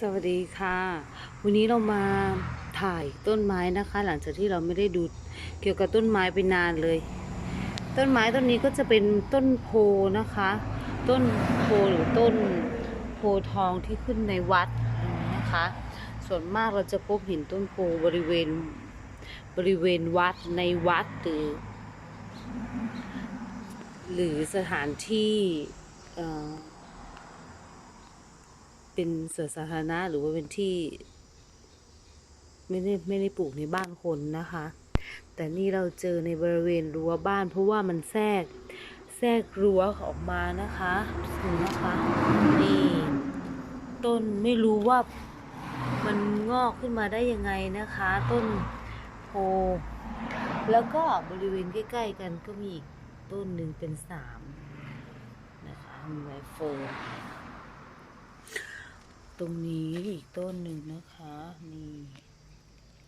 สวัสดีค่ะ วันนี้เรามาถ่ายต้นไม้นะคะ หลังจากที่เราไม่ได้ดูเกี่ยวกับต้นไม้ไปนานเลย ต้นไม้ต้นนี้ก็จะเป็นต้นโพนะคะ ต้นโพหรือต้นโพทองที่ขึ้นในวัดนะคะ ส่วนมากเราจะพบเห็นต้นโพบริเวณบริเวณวัดในวัดหรือ หรือสถานที่ เป็นสวนสาธารณะหรือว่าเป็นที่ ไม่ได้ไม่ได้ปลูกในบ้านคนนะคะ แต่นี่เราเจอในบริเวณรั้วบ้านเพราะว่ามันแทรก แทรกรั้วออกมานะคะดูนะคะ นี่ ต้นไม่รู้ว่ามันงอกขึ้นมาได้ยังไงนะคะ ต้นโพแล้วก็บริเวณใกล้ๆกันก็มีอีกต้นหนึ่งเป็นสามนะคะมีไมโฟน ตรงนี้อีกต้นหนึ่งนะคะ นี่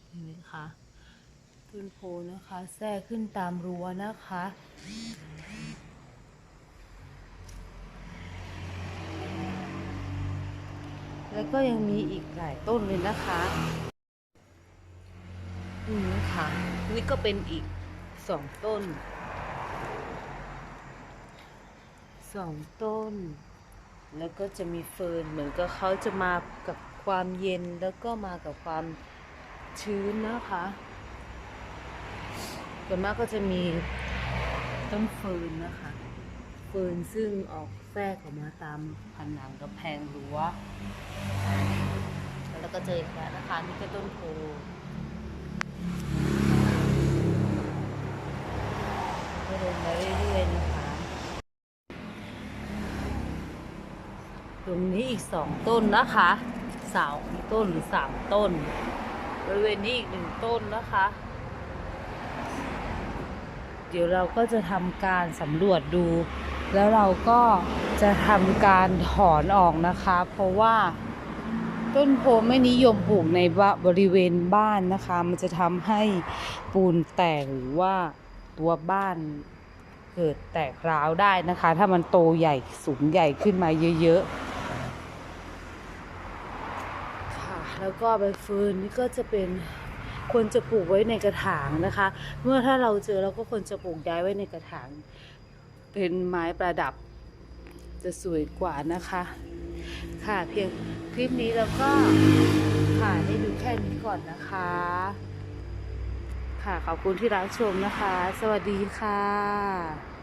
เห็นไหมคะต้นโพนะคะแทรกขึ้นตามรั้วนะคะแล้วก็ยังมีอีกหลายต้นเลยนะคะนี่นะคะ นี่ก็เป็นอีกสองต้น สองต้น แล้วก็จะมีเฟิร์นเหมือนกับเขาจะมากับความเย็นแล้วก็มากับความชื้นนะคะส่วนมากก็จะมีต้นเฟิร์นนะคะ เฟิร์นซึ่งออกแทรกออกมาตามผนังกำแพงรั้วแล้วก็เจออีกแล้วนะคะนี่ก็ต้นโพก็เดินมาเรื่อยๆนะคะ ตรงนี้อีกสองต้นนะคะสาวต้นหรือสามต้นบริเวณนี้อีกหนึ่งต้นนะคะ เดี๋ยวเราก็จะทำการสำรวจดู แล้วเราก็จะทำการถอนออกนะคะ เพราะว่าต้นโพไม่นิยมปลูกในบริเวณบ้านนะคะ มันจะทำให้ปูนแตกหรือว่าตัวบ้านเกิดแตกร้าวได้นะคะ ถ้ามันโตใหญ่สูงใหญ่ขึ้นมาเยอะๆ ค่ะ แล้วก็ใบฟิร์นนี่ก็จะเป็นควรจะปลูกไว้ในกระถางนะคะ เมื่อถ้าเราเจอเราก็ควรจะปลูกย้ายไว้ในกระถาง เป็นไม้ประดับ จะสวยกว่านะคะ ค่ะเพียงคลิปนี้เราก็ถ่ายให้ดูแค่นี้ก่อนนะคะ ค่ะขอบคุณที่รับชมนะคะ สวัสดีค่ะ